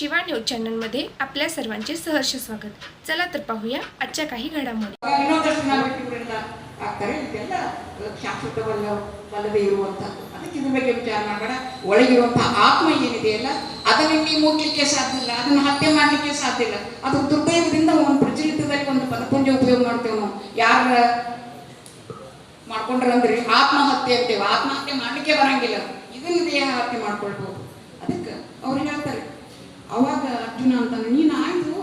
Shiva news चॅनलमध्ये आपल्या सर्वांचे सहर्ष स्वागत चला तर पाहूया आजच्या काही घडामोडी ಇನ್ನೊಂದಷ್ಟು ನಾಗರಿಕರೆಲ್ಲ ಆಗ್ತಾರೆ ಇದೆಲ್ಲ ಶಾಶ್ವತವಲ್ಲ ಬಲ್ಲದೆ ಇರುವಂಥದ್ದು ಅದಕ್ಕೆ ಇದ್ರ ಬಗ್ಗೆ ವಿಚಾರ ಮಾಡಬೇಡ ಒಳಗಿರುವಂತಹ ಆತ್ಮ ಏನಿದೆಯಲ್ಲ ಅದನ್ನು ನೀವು ಮುಟ್ಲಿಕ್ಕೆ ಸಾಧ್ಯ ಇಲ್ಲ ಅದನ್ನು ಹತ್ಯೆ ಮಾಡಲಿಕ್ಕೆ ಸಾಧ್ಯ ಇಲ್ಲ ಅದು ದುರ್ದೈವದಿಂದ ಒಂದು ಪ್ರಚಲಿತದಲ್ಲಿ ಒಂದು ಪದಪುಂಜ ಉಪಯೋಗ ಮಾಡ್ತೇವೆ ನಾವು ಯಾರ ಮಾಡ್ಕೊಂಡ್ರಂದ್ರೆ ಆತ್ಮಹತ್ಯೆ ಅಂತೇವೆ ಆತ್ಮಹತ್ಯೆ ಮಾಡಲಿಕ್ಕೆ ಬರಂಗಿಲ್ಲ ಇದನ್ನ ದೇಹ ಹತ್ಯೆ ಮಾಡ್ಕೊಳ್ಬೋದು ಅದಕ್ಕೆ ಅವ್ರು ಹೇಳ್ತಾರೆ ಅವಾಗ ಅರ್ಜುನ ಅಂತಾನೆ ನೀನು ಆಯ್ತು,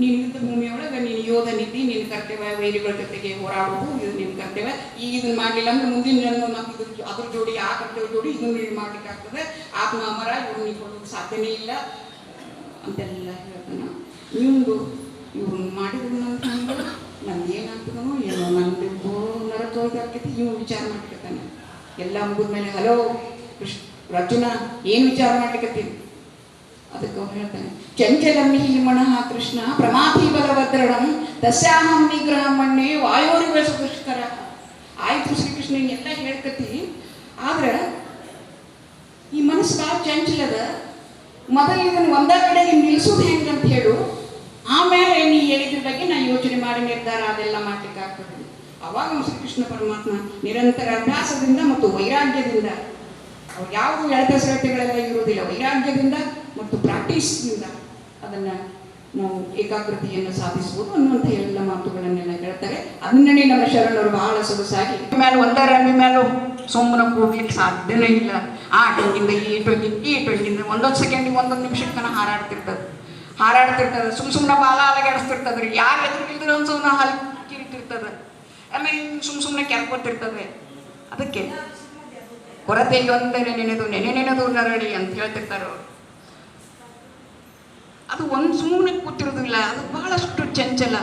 ನೀನು ಯುದ್ಧ ಭೂಮಿಯೊಳಗೆ ನೀನು ಯೋಧನಿದ್ದಿ ನಿನ್ನ ಕರ್ತವ್ಯ ವೈರಿಗಳ ಜೊತೆಗೆ ಹೋರಾಡೋದು ಇದು ನಿನ್ನ ಕರ್ತವ್ಯ. ಈಗ ಇದನ್ನ ಮಾಡಲಿಲ್ಲ ಅಂದ್ರೆ ಮುಂದಿನ ಜನ್ಮ ನಾವು ಅದ್ರ ಜೋಡಿ ಆ ಕರ್ತವ್ಯ ಜೋಡಿ ಇದನ್ನು ನೀನು ಮಾಡ್ಲಿಕ್ಕೆ ಆಗ್ತದೆ. ಆತ್ಮ ಅಮರ, ಇವ್ರು ನೀವು ಕೊಡೋದು ಸಾಧ್ಯನೇ ಇಲ್ಲ. ಅಂತೆಲ್ಲ ಹೇಳ್ತಾನೆ. ನಿಮ್ದು ಇವ್ರನ್ನ ಮಾಡಿದ್ರು ನಂದು ನಂದು ಏನಾಗ್ತದೋ ಏನೋ ನಂದು ನರಕ ಆಗ್ತೈತಿ, ಇವನು ವಿಚಾರ ಮಾಡ್ಲಿಕ್ಕತ್ತಾನೆ ಎಲ್ಲ ಮುಗಿದ್ಮೇಲೆ, ಹಲೋ, ಕೃಷ್ಣ, ಅರ್ಜುನ, ಏನು ವಿಚಾರ ಮಾಡ್ಲಿಕ್ಕತ್ತೀನಿ ಅದಕ್ಕೆ ಅವ್ರು ಹೇಳ್ತಾನೆ ಚಂಚಲಮ್ಮಿ ಮಣಃ ಕೃಷ್ಣ ಪ್ರಮಾತಿ ಬಲಭದ್ರಡಂ ದಸ್ಯಾಹಂ ನಿಗ್ರಹ ಮಣ್ಣೆ ವಾಯೋರಿ ಸುದುಷ್ಕರ ಆಯ್ತು ಶ್ರೀಕೃಷ್ಣ ಎಲ್ಲ ಹೇಳ್ಕತಿ. ಆದ್ರೆ ಈ ಮನಸ್ಸು ಭಾಳ ಚಂಚಲದ ಮೊದಲು ಇದನ್ನು ಒಂದ ಕಡೆ ನಿಲ್ಲಿಸೋದು ಹೆಂಗೆ ಅಂತ ಹೇಳು. ಆಮೇಲೆ ನೀ ಹೇಳಿದ್ರ ಬಗ್ಗೆ ನಾ ಯೋಚನೆ ಮಾಡಿ ನಿರ್ಧಾರ ಅದೆಲ್ಲ ಮಾಡ್ಲಿಕ್ಕೆ ಆಗ್ತದೆ. ಅವಾಗ ಶ್ರೀಕೃಷ್ಣ ಪರಮಾತ್ಮ ನಿರಂತರ ಅಭ್ಯಾಸದಿಂದ ಮತ್ತು ವೈರಾಗ್ಯದಿಂದ, ಅವ್ರು ಯಾವುದು ಎಳೆದ ಸರತೆಗಳೆಲ್ಲ ಇರುವುದಿಲ್ಲ, ವೈರಾಗ್ಯದಿಂದ ಮತ್ತು ಪ್ರಾಕ್ಟೀಸ್ನಿಂದ ಅದನ್ನ ನಾವು ಏಕಾಗ್ರತೆಯನ್ನು ಸಾಧಿಸಬಹುದು ಅನ್ನುವಂಥ ಎಲ್ಲ ಮಾತುಗಳನ್ನೆಲ್ಲ ಹೇಳ್ತಾರೆ. ಅದನ್ನೇ ನಮ್ಮ ಶರಣರು ಬಹಳ ಸೊಗಸಾಗಿ ಮೇಲೆ ಒಂದರ ಮೇಲೆ ಸುಮ್ಮನೆ ಹೋಗ್ಲಿಕ್ಕೆ ಸಾಧ್ಯನೇ ಇಲ್ಲ. ಆ ಟೊಂಗಿಂದ ಈ ಟೊಂಗಿ ಈ ಟೊಂಗಿಂದ ಒಂದೊಂದು ಸೆಕೆಂಡಿಗೆ ಒಂದೊಂದು ನಿಮಿಷಕ್ಕೆ ತನಕ ಹಾರಾಡ್ತಿರ್ತದೆ. ಹಾರಾಡ್ತಿರ್ತದೆ, ಸುಮ್ ಸುಮ್ಮನೆ ಬಾಲ ಅಲಗಾಡಿಸ್ತಿರ್ತದ್ರಿ ಯಾರು ಎದುರಿಗಿಲ್ದಿರೋ ಒಂದು ಸುಮ್ಮನೆ ಹಾಲು ಕಿರಿತಿರ್ತದೆ ಆಮೇಲೆ ಸುಮ್ ಸುಮ್ಮನೆ ಕೆರ್ಕೊತಿರ್ತದೆ ಅದಕ್ಕೆ ಕೊರತೆ ಒಂದೇ ನೆನೆದು, ನೆನೆ ನೆನೆದು ನರಳಿ ಅಂತ ಹೇಳ್ತಿರ್ತಾರೆ ಅವ್ರು. ಅದು ಒಂದು ಸುಮ್ಮನೆ ಕೂತಿರೋದಿಲ್ಲ, ಅದು ಬಹಳಷ್ಟು ಚಂಚಲ.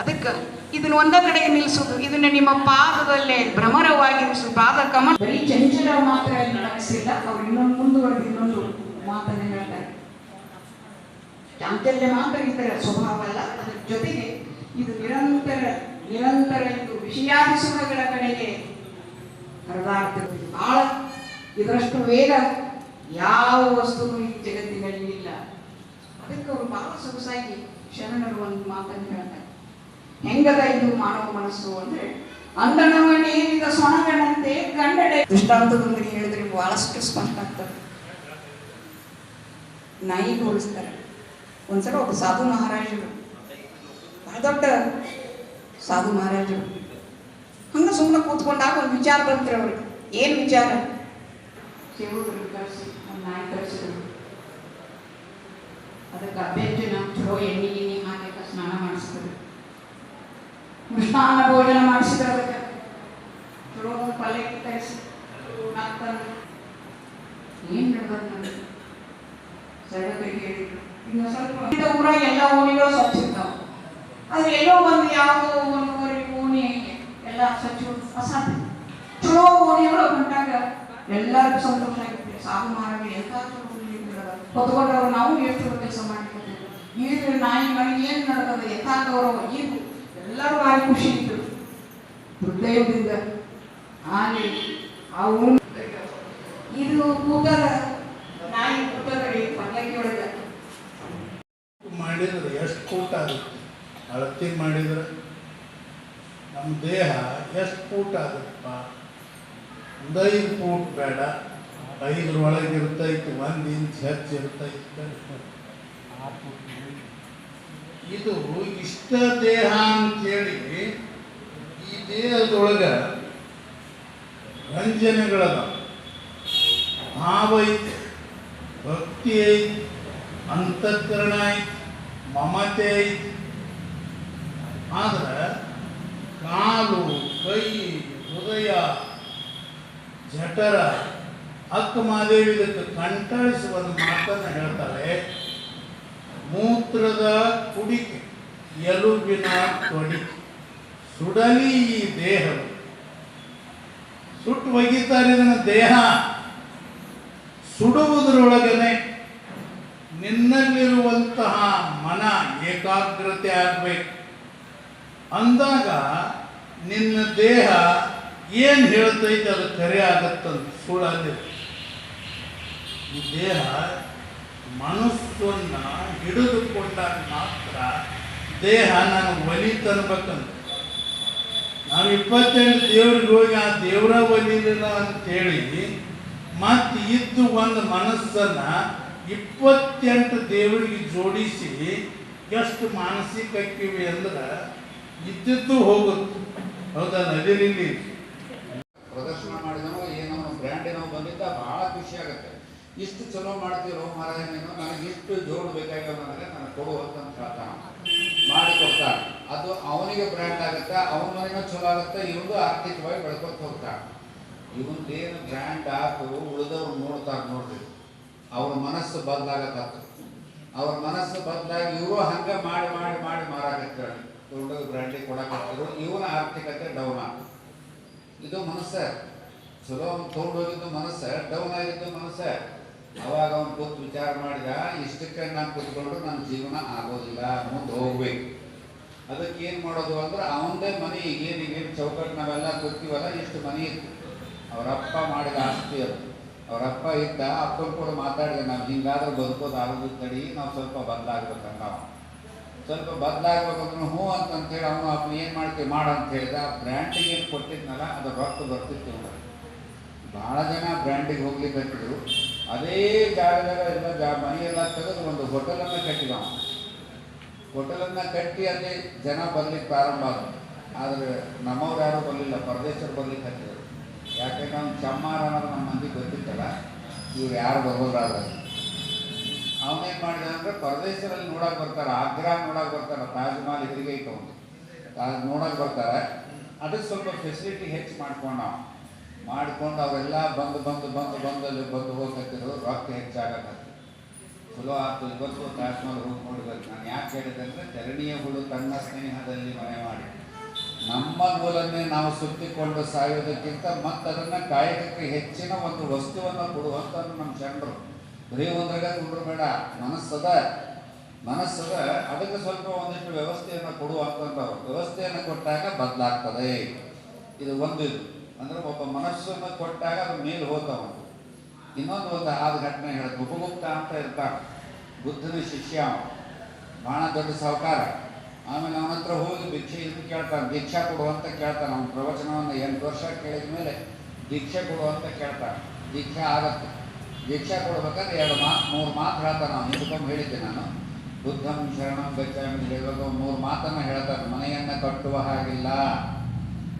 ಅದಕ್ಕೆ ಇದನ್ನ ಒಂದ ಕಡೆ ನಿಲ್ಲಿಸೋದು ಇದನ್ನ ನಿಮ್ಮ ಪಾದದಲ್ಲೇ ಭ್ರಮರವಾಗಿರಿಸು ಪಾದ ಕಮಲ ಬರೀ ಚಂಚಲ ಮಾತ್ರ ನಡೆಸಿಲ್ಲ, ಅವ್ರು ಇನ್ನೊಂದು ಮುಂದುವರೆದು ಇನ್ನೊಂದು ಮಾತನ್ನ ಹೇಳ್ತಾರೆ. ಚಾಂಚಲ್ಯ ಮಾತ್ರ ಇದರ ಸ್ವಭಾವ ಅಲ್ಲ, ಅದರ ಜೊತೆಗೆ ಇದು ನಿರಂತರ ನಿರಂತರ ಇದು ವಿಷಯಾದಿ ಸುಖಗಳ ಕಡೆಗೆ ಹರಿದಾಡ್ತಿರ್ತದೆ ಬಹಳ ಇದರಷ್ಟು ವೇಗ ಯಾವ ವಸ್ತುವು ಈ ಜಗತ್ತಿನಲ್ಲಿ ಅದಕ್ಕೆ ಅವರು ಬಹಳ ಸೊಗಸಾಗಿ ಶರಣರು ಒಂದು ಮಾತನ್ನು ಹೇಳ್ತಾರೆ. ಹೆಂಗದ ಇದು ಮಾನವ ಮನಸ್ಸು ಅಂದ್ರೆ ಅಂದನವನೇರಿದ ಸೊಣಗನಂತೆ ಗಂಡಡೆ ದೃಷ್ಟಾಂತದೊಂದಿಗೆ ಹೇಳಿದ್ರೆ ಬಹಳಷ್ಟು ಸ್ಪಷ್ಟ ಆಗ್ತದೆ. ನಾಯಿಗೆ ಹೋಲಿಸ್ತಾರೆ. ಒಂದ್ಸಲ ಒಬ್ಬ ಸಾಧು ಮಹಾರಾಜರು, ಬಹಳ ದೊಡ್ಡ ಸಾಧು ಮಹಾರಾಜರು, ಹಂಗ ಸುಮ್ಮನೆ ಕೂತ್ಕೊಂಡಾಗ ಒಂದು ವಿಚಾರ ಬಂತ್ರಿ ಅವ್ರಿಗೆ. ಏನು ವಿಚಾರ? ಕೇಳಿದ್ರು ಕರೆಸಿ ನಾಯಿ ಕಳಿಸಿದ್ರು ಅದಕ್ಕೆ ಅಭ್ಯಂಜನ ಚಲೋ ಎಣ್ಣೆ ಗಿಣ್ಣೆ ಹಾಕಿ ಸ್ನಾನ ಮಾಡಿಸ್ತಾರೆ. ಮೃಷ್ಟಾನ್ನ ಭೋಜನ ಮಾಡಿಸಿದ್ರು ಚಲೋ ಒಂದು ಪಲ್ಯ ತರಿಸಿ ನಾಲ್ಕನ್ನು ಏನು ನಡೆದ ನನಗೆ ಇನ್ನು ಸ್ವಲ್ಪ ಊರಾಗ ಎಲ್ಲ ಓಣಿಗಳು ಸ್ವಚ್ಛ ಇರ್ತಾವ. ಆದ್ರೆ ಎಲ್ಲೋ ಒಂದು ಯಾವುದೋ ಒಂದು ಓಣಿ ಎಲ್ಲ ಸ್ವಚ್ಛ ಅಸಾಧ್ಯ. ಚಲೋ ಓಣಿಗಳು ಬಂದಾಗ ಎಲ್ಲರಿಗೂ ಸಂತೋಷ ಆಗಿರ್ತದೆ. ಸಾಗು ಮಾಡಿ ಎಂತ ಚಲೋ ಹೊತ್ಕೊಂಡವ್ರು ನಾವು ಎಷ್ಟು ಕೆಲಸ ಮಾಡಿಕೊಡ್ತೀವಿ ಈಗ ನಾಯಿ ಮನೆ ಏನು ನಡೆದ ಯಥಾ ಈಗ ಎಲ್ಲರೂ ಭಾರಿ ಖುಷಿ ಇತ್ತು ಹೃದಯದಿಂದ ಆನೆ ಊರು ಇದು ಕೂತದ ನಾಯಿ ಕೂತದ್ರಿ ಪಲ್ಲಕ್ಕಿ ಒಳಗೆ ಮಾಡಿದ್ರೆ ಎಷ್ಟು ಕೂಟ ಆಗುತ್ತೆ? ಅಳತೆ ಮಾಡಿದ್ರೆ ನಮ್ಮ ದೇಹ ಎಷ್ಟು ಫೂಟ್ ಆಗುತ್ತಪ್ಪ? ಒಂದು ಐದು ಫೂಟ್ ಬೇಡ. ಐದರ ಒಳಗೆ ಇತ್ತು ಒಂದು ಇಂಚ್ ಹೆಚ್ಚು ಇರ್ತೈತಿ ಇದು ಇಷ್ಟ ದೇಹ ಅಂತೇಳಿ ಈ ದೇಹದೊಳಗೆ ರಂಜನೆಗಳದ ಭಾವ ಐತೆ, ಭಕ್ತಿ ಐತಿ, ಅಂತಃಕರಣ ಐತಿ, ಮಮತೆ ಐತಿ. ಆದ್ರೆ ಕಾಲು, ಕೈ, ಹೃದಯ, ಜಠರ ಅಕ್ಕ ಮಾದೇವಿ ಇದಕ್ಕೆ ಕಂಟಾಳಿಸಿ ಒಂದು ಮಾತನ್ನು ಹೇಳ್ತಾರೆ. ಮೂತ್ರದ ಕುಡಿಕೆ ಎಲುಬಿನ ತೊಡಿಕೆ. ಸುಡಲಿ ಈ ದೇಹವು. ಸುಟ್ಟು ಒಗಿತಾರೆ ನನ್ನ ದೇಹ. ಸುಡುವುದರೊಳಗನೆ ನಿನ್ನಲ್ಲಿರುವಂತಹ ಮನ ಏಕಾಗ್ರತೆ ಆಗಬೇಕು. ಅಂದಾಗ ನಿನ್ನ ದೇಹ ಏನು ಹೇಳ್ತೈತೆ ಅದು ಕರೆ ಆಗತ್ತಂತ ಸುಳ್ಳಲ್ಲಿ ಈ ದೇಹ ಮನಸ್ಸನ್ನ ಹಿಡಿದುಕೊಂಡಾಗ ಮಾತ್ರ ದೇಹ ನಾನು ಒಲಿ ತನ್ಬೇಕಂತ. ನಾವು ಇಪ್ಪತ್ತೆಂಟು ದೇವ್ರಿಗೆ ಹೋಗಿ ಆ ದೇವರ ಒಲಿಲಿಲ್ಲ ಅಂತೇಳಿ ಮತ್ತೆ ಇದ್ದು ಒಂದು ಮನಸ್ಸನ್ನ ಇಪ್ಪತ್ತೆಂಟು ದೇವರಿಗೆ ಜೋಡಿಸಿ ಎಷ್ಟು ಮಾನಸಿಕ ಅಂದ್ರೆ ಇದ್ದಿದ್ದು ಹೋಗುತ್ತೆ. ಹೌದಾ ಅದಿರಲಿ ಪ್ರದರ್ಶನ ಮಾಡಿದನೋ ಏನೋ ಬ್ರ್ಯಾಂಡಿನೋ ಬಂದಿದ್ದ ಭಾಳ ಖುಷಿ ಆಗುತ್ತೆ ಇಷ್ಟು ಚಲೋ ಮಾಡ್ತೀರೋ ಮಾರಾಯ ನೀನು ನನಗೆ ಇಷ್ಟು ಜೋಡು ಬೇಕಾಗಿಲ್ಲ ನನಗೆ ನನಗೆ ಕೊಡು ಅಂತ ಹೇಳ್ತಾನ ಮಾಡಿ ಕೊಡ್ತಾನೆ ಅದು ಅವನಿಗೆ ಬ್ರ್ಯಾಂಡ್ ಆಗುತ್ತೆ, ಅವನ ಮನೆನೂ ಚಲೋ ಆಗುತ್ತೆ ಇವನು ಆರ್ಥಿಕವಾಗಿ ಬೆಳ್ಕೊತ ಹೋಗ್ತಾನೆ ಇವನ್ದೇನು ಬ್ರ್ಯಾಂಡ್ ಆತು ಉಳಿದವ್ರು ನೋಡ್ತಾರೆ ನೋಡ್ರಿ. ಅವ್ರ ಮನಸ್ಸು ಬದಲಾಗತ್ತ ಅವ್ರ ಮನಸ್ಸು ಬದಲಾಗಿ ಇವರು ಹಂಗೆ ಮಾಡಿ ಮಾಡಿ ಮಾಡಿ ಮಾರಾಕತ್ತಾರೆ ತೊಗೊಂಡೋಗಿ ಬ್ರ್ಯಾಂಡಿಗೆ ಕೊಡಕತ್ತಿರು ಇವನ ಆರ್ಥಿಕತೆ ಡೌನ್ ಆಗ್ತದೆ ಇದು ಮನಸ್ಸೇ. ಚಲೋ ತೊಗೊಂಡೋಗಿದ್ದು ಮನಸ್ಸೇ ಡೌನ್ ಆಗಿದ್ದು ಮನಸ್ಸ. ಅವಾಗ ಅವ್ನು ಕೂತು ವಿಚಾರ ಮಾಡಿದ ಇಷ್ಟಕ್ಕೆ ನಾನು ಕೂತ್ಕೊಂಡು ನನ್ನ ಜೀವನ ಆಗೋದಿಲ್ಲ ಮುಂದೆ ಹೋಗ್ಬೇಕು. ಅದಕ್ಕೆ ಏನು ಮಾಡೋದು ಅಂದ್ರೆ ಅವನದೇ ಮನೆ, ಈಗೇನು ಈಗೇನು ಚೌಕಟ್ಟು ನಾವೆಲ್ಲ ಕೂತೀವಲ್ಲ ಇಷ್ಟು ಮನೆ ಇತ್ತು. ಅವರಪ್ಪ ಮಾಡಿದ ಆಸ್ತಿ ಅದು. ಅವರಪ್ಪ ಇದ್ದ, ಅಪ್ಪನ ಕೂಡ ಮಾತಾಡಿದೆ, ನಾವು ಹಿಂಗಾದ್ರೆ ಬದುಕೋದು ಆಗೋದು ತಡಿ, ನಾವು ಸ್ವಲ್ಪ ಬದಲಾಗ್ಬೇಕಂತ ಸ್ವಲ್ಪ ಬದಲಾಗ್ಬೇಕಂದ್ರೆ ಹ್ಞೂ ಅಂತಂತೇಳಿ ಅವನು, ಅಪ್ಪ, ಏನು ಮಾಡ್ತೀವಿ ಮಾಡ ಅಂತ ಹೇಳಿದ. ಬ್ರ್ಯಾಂಡಿಗೆ ಏನು ಕೊಟ್ಟಿದ್ನಲ್ಲ ಅದು ರೊಕ್ಕ ಬರ್ತಿತ್ತು. ಭಾಳ ಜನ ಬ್ರ್ಯಾಂಡಿಗೆ ಹೋಗ್ಲಿಕ್ಕೆ ಹತ್ತಿದ್ರು ಅದೇ ಜಾಗದಾಗ ಎಲ್ಲ ಜಾ, ಮನೆಯೆಲ್ಲ ತೆಗೆದು ಒಂದು ಹೋಟೆಲನ್ನು ಕಟ್ಟಿದ ಹೋಟೆಲನ್ನು ಕಟ್ಟಿ ಅಲ್ಲಿ ಜನ ಬರ್ಲಿಕ್ಕೆ ಪ್ರಾರಂಭ ಆದರು ಆದರೆ ನಮ್ಮವ್ರು ಯಾರು ಬರಲಿಲ್ಲ ಪರದೇಶರು ಬರ್ಲಿಕ್ಕೆ ಹತ್ತಿದ್ರು. ಯಾಕಂದ್ರೆ ಅವ್ನು ಚಮ್ಮಾರ ಅನ್ನೋದು ನಮ್ಮ ಮಂದಿ ಗೊತ್ತಿತ್ತಲ್ಲ, ಇವ್ರು ಯಾರು ಬರೋದ್ರಾಗ ಅವನೇನು ಮಾಡಿದ ಅಂದರೆ ಪರದೇಶದಲ್ಲಿ ನೋಡೋಕೆ ಬರ್ತಾರೆ, ಆಗ್ರಾ ನೋಡೋಕೆ ಬರ್ತಾರೆ ತಾಜ್ ಮಹಲ್ ಎದುರಿಗೆ ಐತೆ ಅವನು ನೋಡಕ್ ಬರ್ತಾರೆ. ಅದಕ್ಕೆ ಸ್ವಲ್ಪ ಫೆಸಿಲಿಟಿ ಹೆಚ್ಚು ಮಾಡ್ಕೊಂಡು ನಾವು ಮಾಡ್ಕೊಂಡು ಅವೆಲ್ಲ ಬಂದು ಬಂದು ಬಂದು ಬಂದಲ್ಲಿ ಬಂದು ಹೋಗ್ತಿದ್ರು ರೊಕ್ಕ ಹೆಚ್ಚಾಗತ್ತೆ ಚಲೋ ಆಯ್ತು ಇವತ್ತು ತಾಜ್ ಮಹಲ್ ಹೋಗಿ ನೋಡ್ಬೇಕು ನಾನು ಯಾಕೆ ಹೇಳಿದೆ ಅಂದರೆ ಚರಣಿಯ ಹುಳು ತನ್ನ ಸ್ನೇಹದಲ್ಲಿ ಮನೆ ಮಾಡಿ ನಮ್ಮ ನೂಲನ್ನೇ ನಾವು ಸುತ್ತಿಕೊಂಡು ಸಾಯೋದಕ್ಕಿಂತ ಮತ್ತೆ ಅದನ್ನು ಕಾಯಕಕ್ಕೆ ಹೆಚ್ಚಿನ ಒಂದು ವಸ್ತುವನ್ನು ಕೊಡುವಂತ ನಮ್ಮ ಜನರು ಬರೀ ಒಂದ್ರಾಗ ಕೊಡ್ರು ಬೇಡ, ಮನಸ್ಸದ ಮನಸ್ಸದ, ಅದಕ್ಕೆ ಸ್ವಲ್ಪ ಒಂದಿಷ್ಟು ವ್ಯವಸ್ಥೆಯನ್ನು ಕೊಡುವಂತಂದವರು ವ್ಯವಸ್ಥೆಯನ್ನು ಕೊಟ್ಟಾಗ ಬದಲಾಗ್ತದೆ. ಇದು ಒಂದು ಇದು. ಅಂದ್ರೆ ಒಬ್ಬ ಮನಸ್ಸನ್ನು ಕೊಟ್ಟಾಗ ಅದು ಮೇಲೆ ಹೋಗ್ತಾವ ಇನ್ನೊಂದು ಒಂದು ಆದ ಘಟನೆ ಹೇಳ ಉಪಗುಪ್ತ ಅಂತ ಇರ್ತಾಳ. ಬುದ್ಧನ ಶಿಷ್ಯ ಭಾಳ ದೊಡ್ಡ ಸಾಹುಕಾರ ಆಮೇಲೆ ಅವನ ಹತ್ರ ಹೋಗಿ ಭಿಕ್ಷೆ ಇದು ಕೇಳ್ತಾನೆ. ದೀಕ್ಷಾ ಕೊಡು ಅಂತ ಕೇಳ್ತಾನೆ. ಅವನ ಪ್ರವಚನವನ್ನು ಎಂಟು ವರ್ಷ ಕೇಳಿದ ಮೇಲೆ ದೀಕ್ಷೆ ಕೊಡು ಅಂತ ಕೇಳ್ತಾನೆ. ದೀಕ್ಷೆ ಆಗತ್ತೆ. ದೀಕ್ಷೆ ಕೊಡ್ಬೇಕಾದ್ರೆ ಎರಡು ಮಾತು, ಮೂರು ಮಾತು ಹೇಳ್ತಾನೆ ಅವನು. ಹಿಂದ್ಕೊಂಡ್ ಹೇಳಿದ್ದೆ ನಾನು. ಬುದ್ಧಂ ಶರಣಂ ಗಚ್ಚಾಮಿ ಹೇಳಿದಾಗ ಮೂರು ಮಾತನ್ನು ಹೇಳ್ತಾನೆ. ಮನೆಯನ್ನು ಕಟ್ಟುವ ಹಾಗಿಲ್ಲ.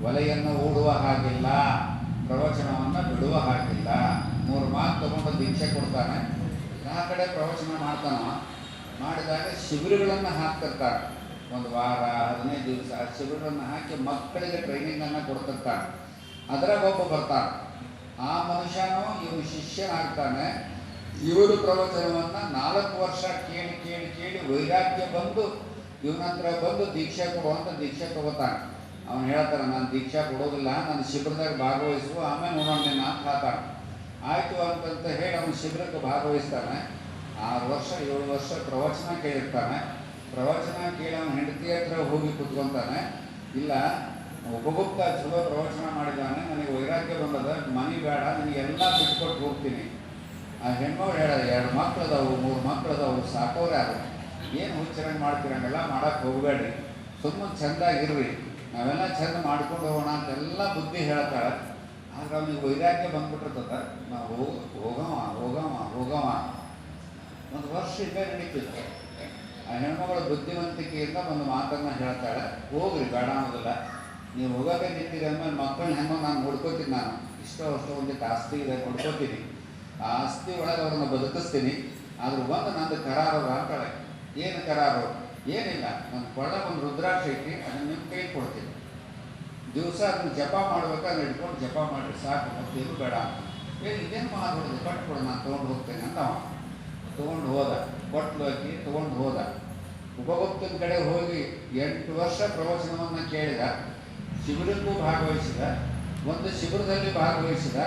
ಒಲೆಯನ್ನು ಓಡುವ ಹಾಗಿಲ್ಲ, ಪ್ರವಚನವನ್ನು ಬಿಡುವ ಹಾಗಿಲ್ಲ. ಮೂರು ಮಾತು ತಗೊಂಡು ದೀಕ್ಷೆ ಕೊಡ್ತಾನೆ. ಆ ಕಡೆ ಪ್ರವಚನ ಮಾಡ್ತಾನ ಮಾಡಿದಾಗ ಶಿಬಿರಗಳನ್ನು ಹಾಕ್ತಿರ್ತಾರೆ ಒಂದು ವಾರ, ಹದಿನೈದು ದಿವಸ ಶಿಬಿರಗಳನ್ನು ಹಾಕಿ ಮಕ್ಕಳಿಗೆ ಟ್ರೈನಿಂಗನ್ನು ಕೊಡ್ತಿರ್ತಾನೆ. ಅದರ ಒಬ್ಬ ಬರ್ತಾನೆ. ಆ ಮನುಷ್ಯನೂ ಇವನು ಶಿಷ್ಯನಾಗ್ತಾನೆ. ಇವರು ಪ್ರವಚನವನ್ನು ನಾಲ್ಕು ವರ್ಷ ಕೇಳಿ ಕೇಳಿ ಕೇಳಿ ವೈರಾಗ್ಯ ಬಂದು, ಇವನತ್ರ ಬಂದು ದೀಕ್ಷೆ ಕೊಡುವಂಥ ದೀಕ್ಷೆ ತಗೋತಾನೆ. ಅವನು ಹೇಳ್ತಾರೆ ನಾನು ದೀಕ್ಷಾ ಕೊಡೋದಿಲ್ಲ, ನಾನು ಶಿಬಿರದಾಗ ಭಾಗವಹಿಸುವ, ಆಮೇಲೆ ನೋಡೋಣ ನಿನ್ನ ಅಂತ ಆಯಿತು ಅಂತಂತ ಹೇಳಿ ಅವನು ಶಿಬಿರಕ್ಕೆ ಭಾಗವಹಿಸ್ತಾನೆ. ಆರು ವರ್ಷ, ಏಳು ವರ್ಷ ಪ್ರವಚನ ಕೇಳಿರ್ತಾನೆ. ಪ್ರವಚನ ಕೇಳಿ ಅವನು ಹೆಂಡತಿ ಹತ್ರ ಹೋಗಿ ಕುತ್ಕೊತಾನೆ. ಇಲ್ಲ, ಉಪಗುಪ್ತ ಚಲೋ ಪ್ರವಚನ ಮಾಡಿದ್ದಾನೆ, ನನಗೆ ವೈರಾಗ್ಯ ಬಂದದ, ಮನೆ ಬೇಡ ನಿನಗೆಲ್ಲ ಬಿಟ್ಕೊಟ್ಟು ಹೋಗ್ತೀನಿ. ಆ ಹೆಣ್ಮಗಳು ಹೇಳ ಎರಡು ಮಕ್ಳು ಅದಾವು ಮೂರು ಮಕ್ಳು ಅದಾವು ಸಾಕೋರೆ ಯಾರು? ಏನು ಹುಚ್ಚರಂಗೆ ಮಾಡ್ತೀರಂಗೆಲ್ಲ ಮಾಡೋಕ್ಕೆ ಹೋಗಬೇಡ್ರಿ. ಸುಮ್ಮನೆ ಚೆಂದಾಗಿರ್ರಿ. ನಾವೆಲ್ಲ ಚಂದ ಮಾಡ್ಕೊಂಡು ಹೋಗೋಣ ಅಂತೆಲ್ಲ ಬುದ್ಧಿ ಹೇಳ್ತಾಳೆ ಆದ್ರೆ ಅವನಿಗೆ ವೈರಾಗ್ಯ ಬಂದ್ಬಿಟ್ಟಿರ್ತದ. ನಾವು ಹೋಗ ಹೋಗವ ಹೋಗವ ಹೋಗವ. ಒಂದು ವರ್ಷ ಇದ್ದೇ ನಡೀತಿತ್ತು. ಆ ಹೆಣ್ಮಗಳ ಬುದ್ಧಿವಂತಿಕೆಯಿಂದ ಒಂದು ಮಾತನ್ನು ಹೇಳ್ತಾಳೆ. ಹೋಗ್ರಿ, ಬೇಡ ಅನ್ನೋದಿಲ್ಲ. ನೀವು ಹೋಗೋಕೆ ನಿಂತೀರಿ ಅಂದ್ಮೇಲೆ ಮಕ್ಕಳನ್ನ ಹೆಂಗೋ ನಾನು ನೋಡ್ಕೋತೀನಿ ನಾನು. ಇಷ್ಟೋ ಅಷ್ಟೋ ಒಂದಿಟ್ಟು ಆಸ್ತಿ ಇದೆ ಕೊಡ್ಕೋತೀನಿ. ಆ ಆಸ್ತಿ ಒಳಗೆ ಅವ್ರನ್ನ ಬದುಕಿಸ್ತೀನಿ. ಆದ್ರೆ ಒಂದು ನಂದು ಕರಾರು ಅಂತಾಳೆ. ಏನು ಕರಾರು ಏನಿಲ್ಲ, ಒಂದು ಕೊಳ್ಳ, ಒಂದು ರುದ್ರಾಕ್ಷ ಐತಿ, ಅದನ್ನ ನಿಮ್ಮ ಕೈ ಕೊಡ್ತೀನಿ ದಿವಸ ಅದನ್ನ ಜಪ ಮಾಡ್ಬೇಕಾದ್ರೆ ಇಟ್ಕೊಂಡು ಜಪ ಮಾಡಿ ಸಾಕು ಮತ್ತೇನು ಬೇಡ ಏನು ಇದೇನು ಮಾಡಿಬಿಡೋದು ಕೊಟ್ಟು ಕೊಡು, ನಾನು ತೊಗೊಂಡು ಹೋಗ್ತೇನೆ ಅಂತ ಅವ. ತೊಗೊಂಡು ಹೋದ ಕೊಟ್ಟು ಹಾಕಿ ತೊಗೊಂಡು ಹೋದ. ಉಪಗುಪ್ತನ ಕಡೆ ಹೋಗಿ ಎಂಟು ವರ್ಷ ಪ್ರವಚನವನ್ನು ಕೇಳಿದ, ಶಿಬಿರಕ್ಕೂ ಭಾಗವಹಿಸಿದ, ಒಂದು ಶಿಬಿರದಲ್ಲಿ ಭಾಗವಹಿಸಿದ.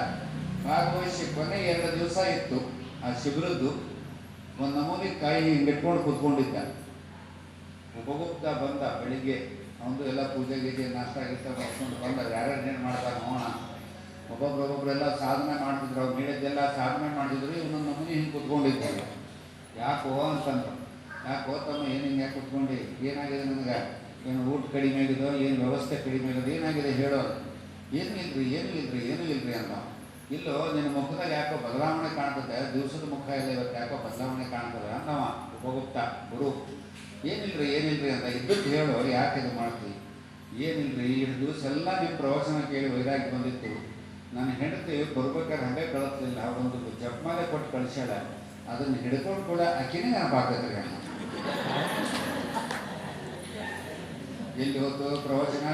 ಭಾಗವಹಿಸಿ ಕೊನೆ ಎರಡು ದಿವಸ ಇತ್ತು ಆ ಶಿಬಿರದ್ದು. ಒಂದು ನಮೂನಿ ಕಾಯಿ ಹಿಂಗಿಟ್ಕೊಂಡು ಕೂತ್ಕೊಂಡಿದ್ದ. ಉಪಗುಪ್ತ ಬಂದ ಬೆಳಿಗ್ಗೆ ಅವನು ಎಲ್ಲ ಪೂಜೆ ಗೀಜೆ ನಾಷ್ಟ ಗೀತ ಮಾಡ್ಕೊಂಡು ಬಂದ, ಯಾರ್ಯಾರು ಏನು ಮಾಡ್ತಾರೆ ನೋಡೋಣ ಒಬ್ಬೊಬ್ರು ಒಬ್ಬೊಬ್ರೆಲ್ಲ ಸಾಧನೆ ಮಾಡ್ತಿದ್ರು, ಅವ್ರು ಹೇಳಿದ್ದೆಲ್ಲ ಸಾಧನೆ ಮಾಡಿದ್ರು ಇವನೊಂದು ನಮೂನಿ ಹಿಂಗೆ ಕೂತ್ಕೊಂಡಿದ್ದರು ಯಾಕೋ ಅಂತಂದ್ರು. ಯಾಕೋ ತಮ್ಮ ಏನು ಹಿಂಗೆ ಯಾಕೆ ಕುತ್ಕೊಂಡು, ಏನಾಗಿದೆ ನನಗೆ? ಏನು ಊಟ ಕಡಿಮೆ ಆಗಿದೋ, ಏನು ವ್ಯವಸ್ಥೆ ಕಡಿಮೆ ಆಗಿದೋ, ಏನಾಗಿದೆ ಹೇಳೋ ಏನು ಇಲ್ರಿ ಏನು ಇಲ್ರಿ ಏನು ಇಲ್ರಿ ಅಂತ. ಇಲ್ಲೋ, ನಿನ್ನ ಮುಖದಾಗ ಯಾಕೋ ಬದಲಾವಣೆ ಕಾಣ್ತದೆ, ದಿವಸದ ಮುಖ ಇಲ್ಲ ಇವತ್ತು ಯಾಕೋ ಬದಲಾವಣೆ ಕಾಣ್ತದೆ ಅಂತವ ಉಪಗುಪ್ತ ಗುರು. ಏನಿಲ್ರಿ ಏನಿಲ್ರಿ ಅಂತ ಇದ್ದಕ್ಕೆ ಹೇಳು ಯಾಕೆ ಇದು ಮಾಡ್ತೀವಿ ಏನಿಲ್ರಿ ಎರಡು ದಿವಸ ಎಲ್ಲ ನಿಮ್ಮ ಪ್ರವಚನ ಕೇಳಿ ವೈರಾಗಿ ಬಂದಿತ್ತು. ನನ್ನ ಹೆಂಡತಿ ಬರ್ಬೇಕಾದ್ರೆ ಹಂಗೆ ಕಳಿಸ್ಲಿಲ್ಲ ಒಂದು ಜಪ್ಮಾಲೆ ಕೊಟ್ಟು ಕಳಿಸ್ಯಾಳ. ಅದನ್ನು ಹಿಡ್ಕೊಂಡು ಕೂಡ ಆಕಿನೇ ನೆನಪಾಕತ್ರಿ ಅಣ್ಣ ಎಲ್ಲಿ ಹೋತು ಪ್ರವಚನ?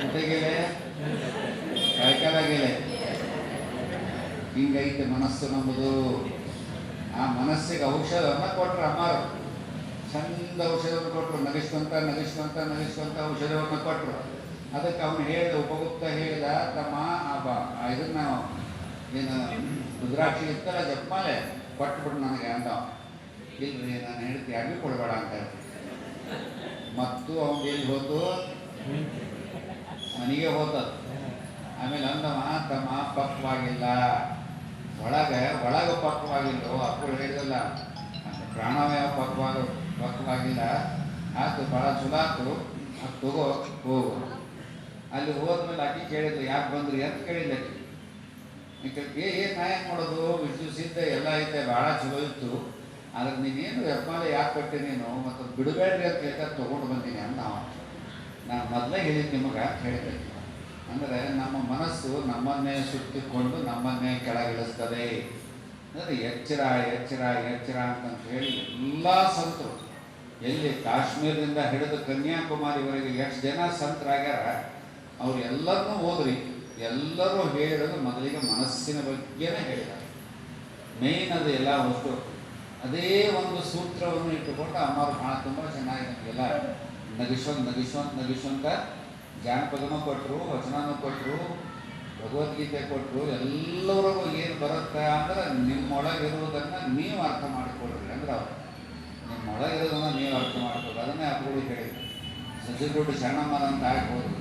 ಜೊತೆಗೆಲೆ ಕಾಯ್ಕಾಲಾಗೆಲೆ ಹಿಂಗೈತೆ ಮನಸ್ಸು ನಮ್ಮದು ಆ ಮನಸ್ಸಿಗೆ ಔಷಧವನ್ನು ಕೊಟ್ರೆ ಅಮ್ಮಾರು. ಚಂದ ಔಷಧವನ್ನು ಕೊಟ್ಟರು. ನಗಿಸುವಂತ ನಗಿಸುವಂತ ನಗಿಸುವಂತ ಔಷಧವನ್ನು ಕೊಟ್ಟರು. ಅದಕ್ಕೆ ಅವನು ಹೇಳಿದ, ಉಪಗುಪ್ತ ಹೇಳಿದ, ತಮ್ಮ ಬ- ಇದನ್ನ ಏನು, ರುದ್ರಾಕ್ಷಿ ಇತ್ತಲ್ಲ ಜಪ್ಮಾಲೆ ಕೊಟ್ಟುಬಿಟ್ಟು ನನಗೆ ಅಂತ. ಇಲ್ರಿ, ನಾನು ಹೇಳ್ತಿ ಯಾರಿಗೂ ಕೊಡಬೇಡ ಅಂತ ಮತ್ತು ಅವನು ಎಲ್ಲಿ ಹೋತು ಮನೆಗೆ ಹೋತದು ಆಮೇಲೆ ಅಂದವ, ತಮ್ಮ ಪಕ್ವಾಗಿಲ್ಲ. ಒಳಗೆ ಒಳಗೆ ಪಕ್ವಾಗಿಲ್ಲ ಅಪ್ಪಳು ಹೇಳಿದಲ್ಲ. ಪ್ರಾಣಾಯಾಮ ಪಕ್ವಾಗ ಪಕ್ವಾಗಿಲ್ಲ ಆತು ಭಾಳ ಚಲೋ ತಗೋ, ಹೋಗು. ಅಲ್ಲಿ ಹೋದ್ಮೇಲೆ ಅಕ್ಕಿ ಕೇಳಿದ್ರು ಯಾಕೆ ಬಂದ್ರಿ ಅಂತ ಕೇಳಿದ್ದೆ ಆಕಿ. ಏ ಏನು ನಾ ಮಾಡೋದು ಮಾಡೋದು ಇದ್ದೆ ಎಲ್ಲ ಐತೆ, ಭಾಳ ಚಲೋ ಇತ್ತು. ಆದ್ರೆ ನೀನೇನು ವ್ಯಾಪಾರ ಯಾಕೆ ಕೊಟ್ಟೆ ನೀನು? ಮತ್ತು ಬಿಡಬೇಡ್ರಿ ಅಂತ ಹೇಳ್ತಾ ತೊಗೊಂಡು ಬಂದೀನಿ ಅಂತ ಅವ. ನಾನು ಮೊದಲೇ ಹೇಳಿದ್ದು ನಿಮಗೆ ಹೇಳಿದ್ದೆ ಅಂದರೆ ನಮ್ಮ ಮನಸ್ಸು ನಮ್ಮನ್ನೇ ಸುತ್ತಿಕೊಂಡು ನಮ್ಮನ್ನೇ ಕೆಳಗಿಳಿಸ್ತದೆ. ಅಂದರೆ ಎಚ್ಚರ ಎಚ್ಚರ ಎಚ್ಚರ ಅಂತಂತ ಹೇಳಿ ಎಲ್ಲ ಸಂತರು. ಎಲ್ಲಿ ಕಾಶ್ಮೀರದಿಂದ ಹಿಡಿದು ಕನ್ಯಾಕುಮಾರಿವರೆಗೆ ಎಷ್ಟು ಜನ ಸಂತರಾಗ್ಯಾರ ಅವ್ರು ಎಲ್ಲರನ್ನೂ ಓದ್ರಿ ಎಲ್ಲರೂ ಹೇಳೋದು ಮೊದಲಿಗೆ ಮನಸ್ಸಿನ ಬಗ್ಗೆನೇ ಹೇಳಿದ್ದಾರೆ ಮೇಯ್ನ್ ಅದು ಎಲ್ಲ ವಸ್ತು. ಅದೇ ಒಂದು ಸೂತ್ರವನ್ನು ಇಟ್ಟುಕೊಂಡು ಅಮ್ಮವ್ರು ಭಾಳ ತುಂಬ ಚೆನ್ನಾಗಿ ನಮಗೆಲ್ಲ ನಗಿಸ್ವಂತ ನಗಿಸ್ವಂತ ನಗಿಸ್ವಂತ ಜಾನಪದನೂ ಕೊಟ್ಟರು ವಚನನೂ ಕೊಟ್ಟರು ಭಗವದ್ಗೀತೆ ಕೊಟ್ಟರು ಎಲ್ಲರಿಗೂ ಏನು ಬರುತ್ತೆ ಅಂದ್ರೆ ನಿಮ್ಮೊಳಗಿರುವುದನ್ನು ನೀವು ಅರ್ಥ ಮಾಡಿಕೊಡ್ರಿ ಅಂದ್ರೆ ಅವ್ರು ನಿಮ್ಮೊಳಗಿರೋದನ್ನು ನೀವು ಅರ್ಥ ಮಾಡ್ಕೊಡ್ರಿ ಅದನ್ನೇ ಅಪ್ಪಗಳು ಹೇಳಿದ್ರು. ಶರಣಮ್ಮನ ಅಂತ ಆಗ್ಬೋದು.